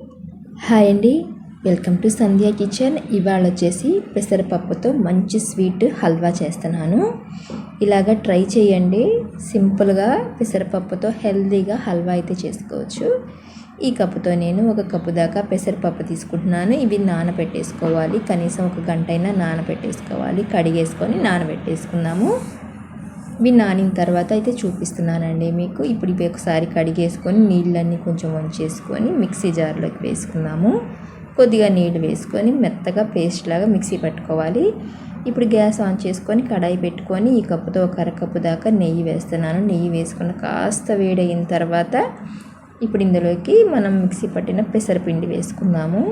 Hi అండి. Welcome to Sandhya kitchen. ఇవాళ వచ్చేసి పెసరపప్పుతో మంచి స్వీట్ హల్వా చేస్తున్నాను. ఇలాగ ట్రై చేయండి. సింపుల్గా పెసరపప్పుతో హెల్తీగా హల్వా అయితే చేసుకోవచ్చు. ఈ కప్పుతో నేను ఒక కప్పు దాకా పెసరపప్పు తీసుకుంటున్నాను. ఇవి నానబెట్టేసుకోవాలి. కనీసం ఒక గంట అయినా నానబెట్టేసుకోవాలి. కడిగేసుకొని నానబెట్టేసుకుందాము. ఇవి నానిన తర్వాత అయితే చూపిస్తున్నానండి మీకు. ఇప్పుడు ఇవి ఒకసారి కడిగేసుకొని నీళ్ళన్నీ కొంచెం వంచేసుకొని మిక్సీ జార్లోకి వేసుకున్నాము కొద్దిగా నీళ్ళు వేసుకొని మెత్తగా పేస్ట్ లాగా మిక్సీ పట్టుకోవాలి. ఇప్పుడు గ్యాస్ ఆన్ చేసుకొని కడాయి పెట్టుకొని ఈ కప్పుతో ఒక అరకప్పు దాకా నెయ్యి వేస్తున్నాను. నెయ్యి వేసుకున్న కాస్త వేడైన తర్వాత ఇప్పుడు ఇందులోకి మనం మిక్సీ పట్టిన పెసరపిండి వేసుకుందాము.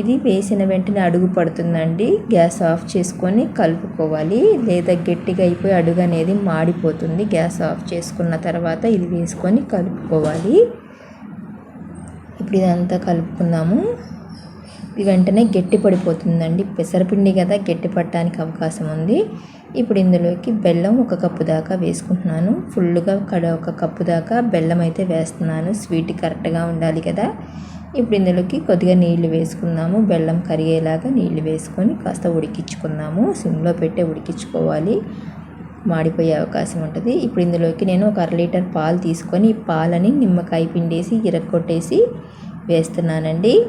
ఇది వేసిన వెంటనే అడుగు పడుతుందండి. గ్యాస్ ఆఫ్ చేసుకొని కలుపుకోవాలి. లేదా గట్టిగా అయిపోయి అడుగు అనేది మాడిపోతుంది. గ్యాస్ ఆఫ్ చేసుకున్న తర్వాత ఇది వేసుకొని కలుపుకోవాలి. ఇప్పుడు ఇదంతా కలుపుకుందాము. ఇది వెంటనే గట్టి పడిపోతుందండి. పెసరపిండి కదా గట్టి పట్టడానికి అవకాశం ఉంది. ఇప్పుడు ఇందులోకి బెల్లం ఒక కప్పు దాకా వేసుకుంటున్నాను. ఫుల్గా కడ ఒక కప్పు దాకా బెల్లం అయితే వేస్తున్నాను. స్వీట్ కరెక్ట్గా ఉండాలి కదా. ఇప్పుడు ఇందులోకి కొద్దిగా నీళ్ళు వేసుకుందాము. బెల్లం కరిగేలాగా నీళ్ళు వేసుకొని కాస్త ఉడికించుకుందాము. సిమ్లో పెట్టే ఉడికించుకోవాలి. మాడిపోయే అవకాశం ఉంటుంది. ఇప్పుడు ఇందులోకి నేను ఒక అర లీటర్ పాలు తీసుకొని పాలని నిమ్మకాయ పిండేసి ఇరక్కొట్టేసి వేస్తున్నానండి.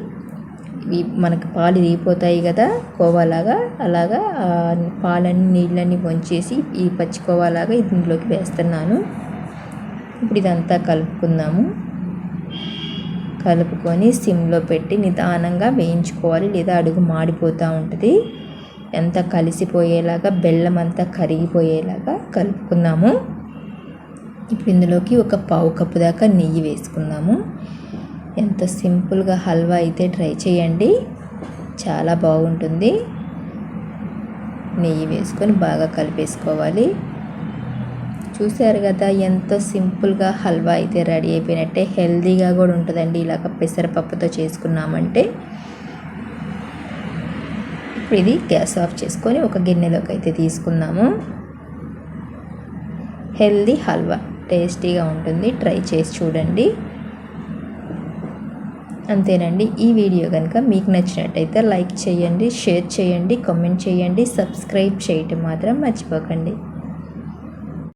ఇవి మనకు పాలు ఇరిగిపోతాయి కదా కోవాలాగా అలాగా పాలన్నీ నీళ్ళన్నీ వంచేసి ఈ పచ్చి కోవాలాగా ఇందులోకి వేస్తున్నాను. ఇప్పుడు ఇదంతా కలుపుకుందాము. కలుపుకొని సిమ్లో పెట్టి నిదానంగా వేయించుకోవాలి లేదా అడుగు మాడిపోతూ ఉంటుంది. ఎంత కలిసిపోయేలాగా బెల్లం అంతా కరిగిపోయేలాగా కలుపుకుందాము. ఇప్పుడు ఇందులోకి ఒక పావు కప్పు దాకా నెయ్యి వేసుకుందాము. ఎంత సింపుల్గా హల్వా అయితే ట్రై చేయండి. చాలా బాగుంటుంది. నెయ్యి వేసుకొని బాగా కలిపేసుకోవాలి. చూశారు కదా ఎంతో సింపుల్గా హల్వా అయితే రెడీ అయిపోయినట్టే హెల్దీగా కూడా ఉంటుందండి. ఇలాగ పెసరపప్పుతో చేసుకున్నామంటే. ఇప్పుడు ఇది గ్యాస్ ఆఫ్ చేసుకొని ఒక గిన్నెలోకి అయితే తీసుకుందాము. హెల్దీ హల్వా టేస్టీగా ఉంటుంది. ట్రై చేసి చూడండి. అంతేనండి. ఈ వీడియో కనుక మీకు నచ్చినట్టయితే లైక్ చేయండి షేర్ చేయండి కామెంట్ చేయండి సబ్స్క్రైబ్ చేయటం మాత్రం మర్చిపోకండి.